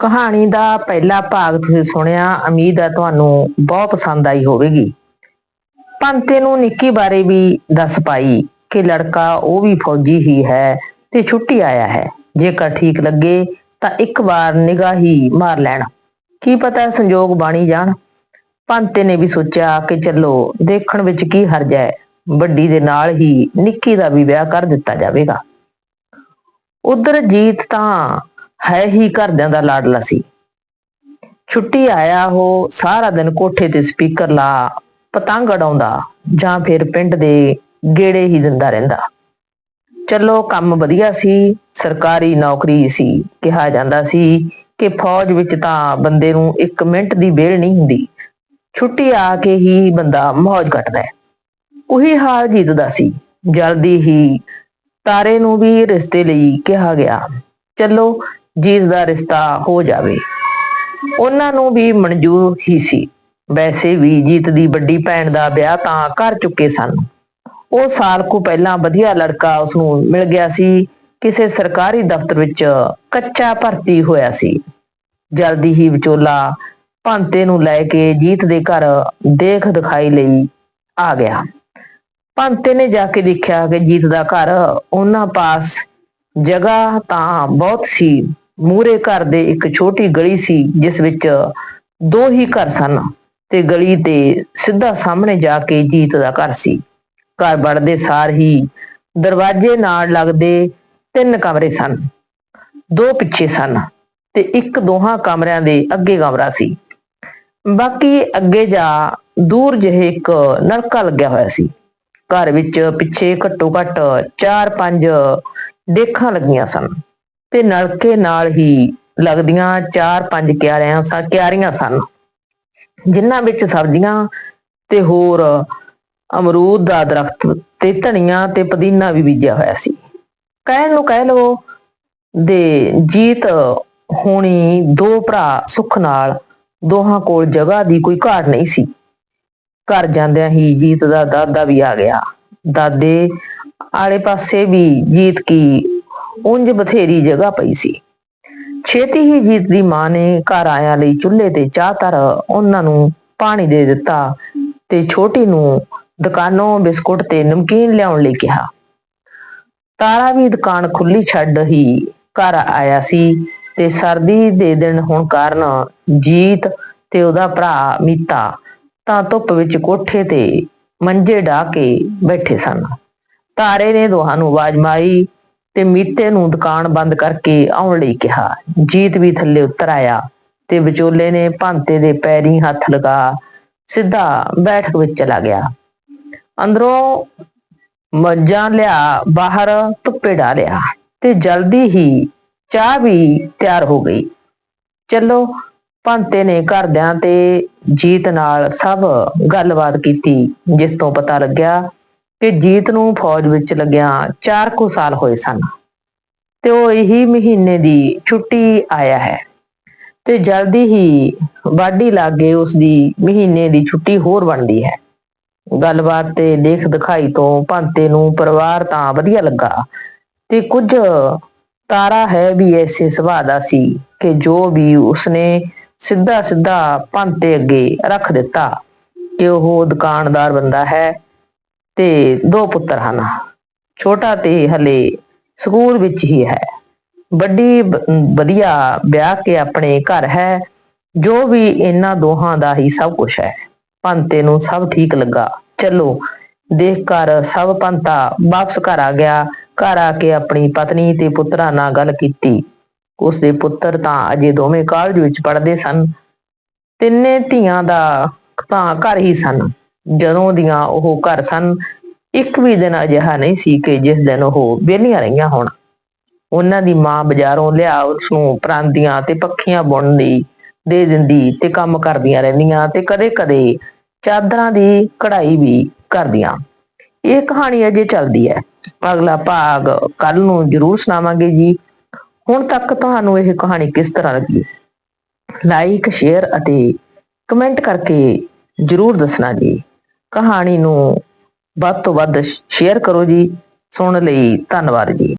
ਕਹਾਣੀ ਦਾ ਪਹਿਲਾ ਭਾਗ ਤੁਸੀਂ ਸੁਣਿਆ, ਉਮੀਦ ਹੈ ਤੁਹਾਨੂੰ ਬਹੁਤ ਪਸੰਦ ਆਈ ਹੋਵੇਗੀ। ਪੰਤੇ ਨੂੰ ਨਿੱਕੀ ਬਾਰੇ ਵੀ ਦੱਸ ਪਾਈ ਕਿ ਲੜਕਾ ਉਹ ਵੀ ਫੌਜੀ ਹੀ ਹੈ ਤੇ ਛੁੱਟੀ ਆਇਆ ਹੈ। ਜੇਕਰ ਠੀਕ ਲੱਗੇ ਤਾਂ ਇੱਕ ਵਾਰ ਨਿਗਾਹ ਹੀ ਮਾਰ ਲੈਣ। ਕੀ ਪਤਾ ਸੰਜੋਗ ਬਾਣੀ ਜਾਣ। ਪੰਤੇ ਨੇ ਵੀ ਸੋਚਿਆ ਕਿ ਚੱਲੋ, ਦੇਖਣ ਵਿੱਚ ਕੀ ਹਰਜ ਹੈ। ਵੱਡੀ ਦੇ ਨਾਲ ਹੀ ਨਿੱਕੀ ਦਾ ਵੀ ਵਿਆਹ ਕਰ ਦਿੱਤਾ ਜਾਵੇਗਾ। ਉਧਰ ਜੀਤ ਤਾਂ ਹੈ ਹੀ ਘਰਦਿਆਂ ਦਾ ਲਾਡਲਾ ਸੀ। ਛੁੱਟੀ ਆਇਆ ਉਹ, ਸਾਰਾ ਦਿਨ ਕੋਠੇ ਤੇ ਸਪੀਕਰ ਲਾ, ਪਤੰਗ ਉਡਾਉਂਦਾ ਜਾਂ ਫਿਰ ਪਿੰਡ ਦੇ ਗੇੜੇ ਹੀ ਦਿੰਦਾ ਰਹਿੰਦਾ। ਚਲੋ, ਕੰਮ ਵਧੀਆ ਸੀ, ਸਰਕਾਰੀ ਨੌਕਰੀ ਸੀ, ਕਿਹਾ ਜਾਂਦਾ ਸੀ ਕਿ ਫੌਜ ਵਿੱਚ ਤਾਂ ਬੰਦੇ ਨੂੰ 1 ਮਿੰਟ ਦੀ ਵੇਲ ਨਹੀਂ ਹੁੰਦੀ। ਛੁੱਟੀ ਆ ਕੇ ਹੀ ਬੰਦਾ ਮੌਜ ਕੱਟਦਾ ਹੈ। ਉਹੀ ਹਾਲ ਜੀਤ ਸੀ। ਜਲਦੀ ਹੀ ਤਾਰੇ ਨੂੰ ਵੀ ਰਿਸ਼ਤੇ ਲਈ ਕਿਹਾ ਗਿਆ, ਚਲੋ ਜੀਤ ਦਾ ਰਿਸ਼ਤਾ ਹੋ ਜਾਵੇ। ਉਹਨਾਂ ਨੂੰ ਵੀ ਮਨਜ਼ੂਰ ਹੀ ਸੀ। ਵੈਸੇ ਵੀ ਜੀਤ ਦੀ ਵੱਡੀ ਭੈਣ ਦਾ ਵਿਆਹ ਤਾਂ ਕਰ ਚੁੱਕੇ ਸਨ। ਉਹ ਸਾਲ ਕੁ ਪਹਿਲਾਂ ਵਧੀਆ ਲੜਕਾ ਉਸ ਨੂੰ ਮਿਲ ਗਿਆ ਸੀ। ਕਿਸੇ ਸਰਕਾਰੀ ਦਫ਼ਤਰ ਵਿੱਚ ਕੱਚਾ ਭਰਤੀ ਹੋਇਆ ਸੀ। ਜਲਦੀ ਹੀ ਵਿਚੋਲਾ ਭੰਤੇ ਨੂੰ ਲੈ ਕੇ ਜੀਤ ਦੇ ਘਰ ਦੇਖ ਦਿਖਾਈ ਲਈ ਆ ਗਿਆ। ਭੰਤੇ ਨੇ ਜਾ ਕੇ ਦੇਖਿਆ ਕਿ ਜੀਤ ਦਾ ਘਰ ਉਹਨਾਂ ਪਾਸ ਜਗ੍ਹਾ ਤਾਂ ਬਹੁਤ ਸੀ। ਮੂਰੇ ਘਰ ਦੇ ਇੱਕ ਛੋਟੀ ਗਲੀ ਸੀ, ਜਿਸ ਵਿੱਚ ਦੋ ਹੀ ਘਰ ਸਨ ਤੇ ਗਲੀ ਤੇ ਸਿੱਧਾ ਸਾਹਮਣੇ ਜਾ ਕੇ ਜੀਤ ਦਾ ਘਰ ਸੀ। ਘਰ ਵੜਦੇ ਸਾਰ ਹੀ ਦਰਵਾਜ਼ੇ ਨਾਲ ਲੱਗਦੇ ਤਿੰਨ ਕਮਰੇ ਸਨ। ਦੋ ਪਿੱਛੇ ਸਨ ਤੇ ਇੱਕ ਦੋਹਾਂ ਕਮਰਿਆਂ ਦੇ ਅੱਗੇ ਕਮਰਾ ਸੀ। ਬਾਕੀ ਅੱਗੇ ਜਾ ਦੂਰ ਜਿਹੇ ਇੱਕ ਨਲਕਾ ਲੱਗਿਆ ਹੋਇਆ ਸੀ। ਘਰ ਵਿੱਚ ਪਿੱਛੇ ਘੱਟੋ ਘੱਟ 4-5 ਦੇਖਾਂ ਲੱਗੀਆਂ ਸਨ। ਤੇ ਨਲਕੇ ਨਾਲ ਹੀ ਲੱਗਦੀਆਂ 4-5 ਕਿਆਰੀਆਂ ਸਨ ਕਿਆਰੀਆਂ ਸਨ। ਜਿਨ੍ਹਾਂ ਵਿੱਚ ਸਬਜ਼ੀਆਂ ਤੇ ਹੋਰ ਅਮਰੂਦ ਦਾ ਦਰਖਤ ਤੇ ਧਨੀਆ ਤੇ ਪੁਦੀਨਾ ਵੀ ਬੀਜਿਆ ਹੋਇਆ ਸੀ। ਕਹਿਣ ਨੂੰ ਕਹਿ ਲਓ ਦੇ ਜੀਤ ਹੋਣੀ ਦੋ ਭਰਾ ਸੁੱਖ ਨਾਲ ਦੋਹਾਂ ਕੋਲ ਜਗ੍ਹਾ ਦੀ ਕੋਈ ਘਾਟ ਨਹੀਂ ਸੀ। ਘਰ ਜਾਂਦਿਆਂ ਹੀ ਜੀਤ ਦਾ ਦਾਦਾ ਵੀ ਆ ਗਿਆ। ਦਾਦੇ ਆਲੇ ਪਾਸੇ ਵੀ ਜੀਤ ਕੀ ਉਂਝ ਬਥੇਰੀ ਜਗ੍ਹਾ ਪਈ ਸੀ। ਛੇਤੀ ਹੀ ਜੀਤ ਦੀ ਮਾਂ ਨੇ ਘਰ ਆਇਆਂ ਲਈ ਚੁੱਲ੍ਹੇ ਤੇ ਚਾਹ ਤਰ ਉਹਨਾਂ ਨੂੰ ਪਾਣੀ ਦੇ ਦਿੱਤਾ ਤੇ ਛੋਟੀ ਨੂੰ ਦੁਕਾਨੋਂ ਬਿਸਕੁਟ ਤੇ ਨਮਕੀਨ ਲਿਆਉਣ ਲਈ ਕਿਹਾ। ਤਾਰਾ ਵੀ ਦੁਕਾਨ ਖੁੱਲੀ ਛੱਡ ਹੀ ਘਰ ਆਇਆ ਸੀ ਤੇ ਸਰਦੀ ਦੇ ਦਿਨ ਹੋਣ ਕਾਰਨ ਜੀਤ ਤੇ ਉਹਦਾ ਭਰਾ ਮੀਤਾ ਤਾਂ ਧੁੱਪ ਵਿੱਚ ਕੋਠੇ ਤੇ ਮੰਜੇ ਢਾ ਕੇ ਬੈਠੇ ਸਨ। ਤਾਰੇ ਨੇ ਦੋਹਾਂ ਨੂੰ ਆਵਾਜ਼ ਮਾਰੀ ਤੇ ਮੀਤੇ ਨੂੰ ਦੁਕਾਨ ਬੰਦ ਕਰਕੇ ਆਉਣ ਲਈ ਕਿਹਾ। ਜੀਤ ਵੀ ਥੱਲੇ ਉਤਰ ਆਇਆ ਤੇ ਵਿਚੋਲੇ ਨੇ ਭਾਂਤੇ ਦੇ ਪੈਰੀ ਹੱਥ ਲਗਾ ਸਿੱਧਾ ਬੈਠਕ ਵਿੱਚ ਚਲਾ ਗਿਆ। ਅੰਦਰੋਂ ਮੱਝਾਂ ਲਿਆ, ਬਾਹਰ ਧੁੱਪੇ ਡਾਲਿਆ ਤੇ ਜਲਦੀ ਹੀ ਚਾਹ ਵੀ ਤਿਆਰ ਹੋ ਗਈ। ਚਲੋ, ਭੰਤੇ ਨੇ ਘਰਦਿਆਂ ਤੇ ਜੀਤ ਨਾਲ ਸਭ ਗੱਲਬਾਤ ਕੀਤੀ, ਜਿਸ ਤੋਂ ਪਤਾ ਲੱਗਿਆ ਕਿ ਜੀਤ ਨੂੰ ਫੌਜ ਵਿੱਚ ਲੱਗਿਆ 4 ਕੁ ਸਾਲ ਹੋਏ ਸਨ। ਤੇ ਉਹ ਇਹੀ ਮਹੀਨੇ ਦੀ ਛੁੱਟੀ ਆਇਆ ਹੈ। ਤੇ ਜਲਦੀ ਹੀ ਵਾਢੀ ਲਾਗੇ ਉਸ ਦੀ ਮਹੀਨੇ ਦੀ ਛੁੱਟੀ ਹੋਰ ਬਣਦੀ ਹੈ। ਗੱਲਬਾਤ ਤੇ ਦੇਖ ਦਿਖਾਈ ਤੋਂ ਭੰਤੇ ਨੂੰ ਪਰਿਵਾਰ ਤਾਂ ਵਧੀਆ ਲੱਗਾ। ਤੇ ਕੁਝ ਤਾਰਾ ਹੈ ਵੀ ਐਸੇ ਸੁਭਾਅ ਦਾ ਸੀ ਕਿ ਜੋ ਵੀ ਉਸਨੇ ਸਿੱਧਾ ਸਿੱਧਾ ਭੰਤੇ ਅੱਗੇ ਰੱਖ ਦਿੱਤਾ ਕਿ ਉਹ ਦੁਕਾਨਦਾਰ ਬੰਦਾ ਹੈ ਤੇ ਦੋ ਪੁੱਤਰ ਹਨ। ਛੋਟਾ ਤੇ ਹਲੇ ਸਕੂਲ ਵਿੱਚ ਹੀ ਹੈ। ਵੱਡੀ ਵਧੀਆ ਵਿਆਹ ਕੇ ਆਪਣੇ ਘਰ ਹੈ। ਜੋ ਵੀ ਇਹਨਾਂ ਦੋਹਾਂ ਦਾ ਹੀ ਸਭ ਕੁਝ ਹੈ। ਪੰਤੇ ਨੂੰ ਸਭ ਠੀਕ ਲੱਗਾ। ਚਲੋ, ਦੇਖ ਕਰ ਸਭ ਪੰਤਾ ਵਾਪਸ ਘਰ ਆ ਗਿਆ। ਘਰ ਆ ਕੇ ਆਪਣੀ ਪਤਨੀ ਤੇ ਪੁੱਤਰਾਂ ਨਾਲ ਗੱਲ ਕੀਤੀ। ਉਸ ਦੇ ਪੁੱਤਰ ਤਾਂ ਅਜੇ ਦੋਵੇਂ ਕਾਲਜ ਵਿੱਚ ਪੜ੍ਹਦੇ ਸਨ। ਤਿੰਨੇ ਧੀਆਂ ਦਾ ਤਾਂ ਘਰ ਹੀ ਸਨ। ਜਦੋਂ ਦੀਆਂ ਉਹ ਘਰ ਸਨ, ਇੱਕ ਵੀ ਦਿਨ ਅਜਿਹਾ ਨਹੀਂ ਸੀ ਕਿ ਜਿਸ ਦਿਨ ਉਹ ਵਿਹਲੀਆਂ ਰਹੀਆਂ ਹੋਣ। ਉਹਨਾਂ ਦੀ ਮਾਂ ਬਾਜ਼ਾਰੋਂ ਲਿਆ ਉਸ ਨੂੰ ਪਰਾਂਦੀਆਂ ਤੇ ਪੱਖੀਆਂ ਬੁਣਨ ਦੀ ਦੇ ਦਿੰਦੀ ਤੇ ਕੰਮ ਕਰਦੀਆਂ ਰਹਿੰਦੀਆਂ ਤੇ ਕਦੇ-ਕਦੇ ਚਾਦਰਾਂ ਦੀ ਕਢਾਈ ਵੀ ਕਰਦੀਆਂ। ਇਹ ਕਹਾਣੀ ਅਜੇ ਚੱਲਦੀ ਹੈ। ਅਗਲਾ ਭਾਗ ਕੱਲ ਨੂੰ ਜ਼ਰੂਰ ਸੁਣਾਵਾਂਗੇ ਜੀ। ਹੁਣ ਤੱਕ ਤੁਹਾਨੂੰ ਇਹ ਕਹਾਣੀ ਕਿਸ ਤਰ੍ਹਾਂ ਲੱਗੀ? ਲਾਈਕ ਸ਼ੇਅਰ ਅਤੇ ਕਮੈਂਟ ਕਰਕੇ ਜ਼ਰੂਰ ਦੱਸਣਾ ਜੀ। ਕਹਾਣੀ ਨੂੰ ਵੱਧ ਤੋਂ ਵੱਧ ਸ਼ੇਅਰ ਕਰੋ ਜੀ। ਸੁਣਨ ਲਈ ਧੰਨਵਾਦ ਜੀ।